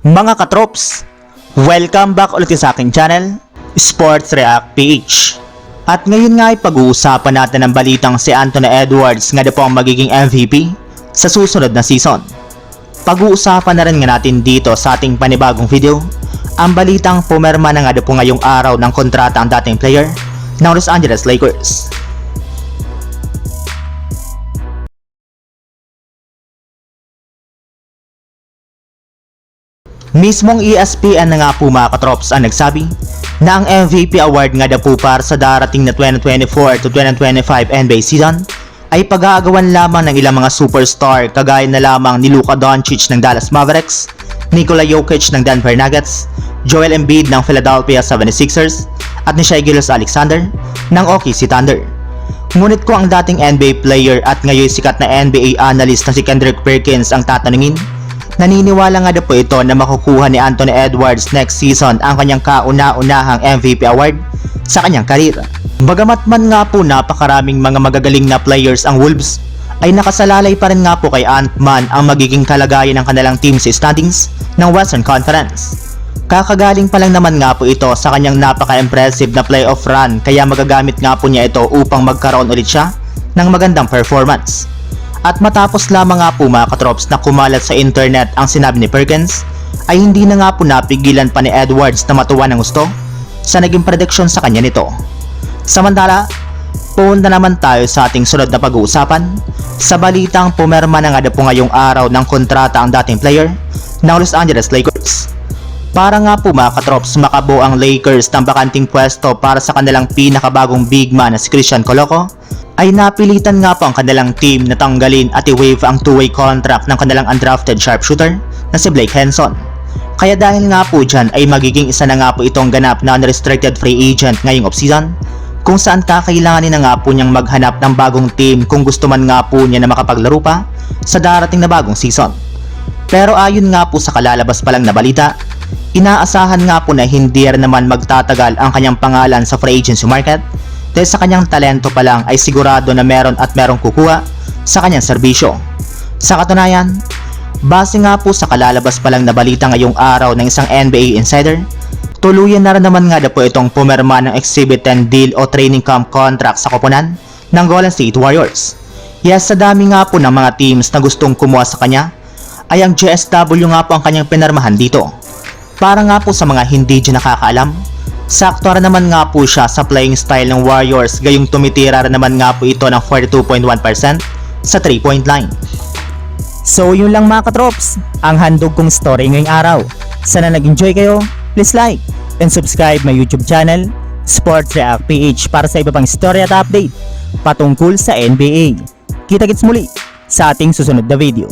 Mga katrops, welcome back ulit sa aking channel, Sports React PH. At ngayon nga ay pag-uusapan natin ang balitang si Anthony Edwards nga na po ang magiging MVP sa susunod na season. Pag-uusapan na rin nga natin dito sa ating panibagong video ang balitang pumerma na nga po ngayong araw ng kontrata ang dating player ng Los Angeles Lakers. Mismong E ESPN na nga po mga katrops ang nagsabi na ang MVP award nga daw po para sa darating na 2024 to 2025 NBA season ay pag-aagawan lamang ng ilang mga superstar kagaya na lamang ni Luka Doncic ng Dallas Mavericks, Nikola Jokic ng Denver Nuggets, Joel Embiid ng Philadelphia 76ers at ni Shai Gilgeous Alexander ng OKC Thunder. Ngunit kung ang dating NBA player at ngayon sikat na NBA analyst na si Kendrick Perkins ang tatanungin, Naniniwala nga daw po ito na makukuha ni Anthony Edwards next season ang kanyang kauna-unahang MVP award sa kanyang karir. Bagamat man nga po napakaraming mga magagaling na players ang Wolves, ay nakasalalay pa rin nga po kay Ant-Man ang magiging kalagayan ng kanilang team sa standings ng Western Conference. Kakagaling pa lang naman nga po ito sa kanyang napaka-impressive na playoff run kaya magagamit nga po niya ito upang magkaroon ulit siya ng magandang performance. At matapos lamang nga po mga katrops na kumalat sa internet ang sinabi ni Perkins, ay hindi na nga po napigilan pa ni Edwards na matuwa ng gusto sa naging prediction sa kanya nito. Samantala, punta naman tayo sa ating sunod na pag-uusapan sa balitang pumerma na nga na po ngayong araw ng kontrata ang dating player ng Los Angeles Lakers. Para nga po mga katrops makabuo ang Lakers ng bakanting pwesto para sa kanilang pinakabagong big man na si Christian Coloco ay napilitan nga po ang kanilang team na tanggalin at i-waive ang two-way contract ng kanilang undrafted sharpshooter na si Blake Henson. Kaya dahil nga po dyan ay magiging isa na nga po itong ganap na unrestricted free agent ngayong offseason kung saan kakailanganin na nga po niyang maghanap ng bagong team kung gusto man nga po niya na makapaglaro pa sa darating na bagong season. Pero ayon nga po sa kalalabas pa lang na balita, inaasahan nga po na hindi naman magtatagal ang kanyang pangalan sa free agency market dahil sa kanyang talento pa lang ay sigurado na meron at merong kukuha sa kanyang serbisyo. Sa katunayan, base nga po sa kalalabas pa lang na balita ngayong araw ng isang NBA insider, tuluyan na rin naman nga na po itong pumerma ng Exhibit 10 deal o training camp contract sa koponan ng Golden State Warriors. Yes, sa dami nga po ng mga teams na gustong kumuha sa kanya, ay ang GSW nga po ang kanyang pinarmahan dito. Para nga po sa mga hindi dyan nakakaalam, sakto rin naman nga po siya sa playing style ng Warriors gayong tumitira rin naman nga po ito ng 42.1% sa 3-point line. So yun lang mga katrops, ang handog kong story ngayong araw. Sana nag-enjoy kayo, please like and subscribe my YouTube channel, Sports React PH para sa iba pang story at update patungkol sa NBA. Kita-kits muli sa ating susunod na video.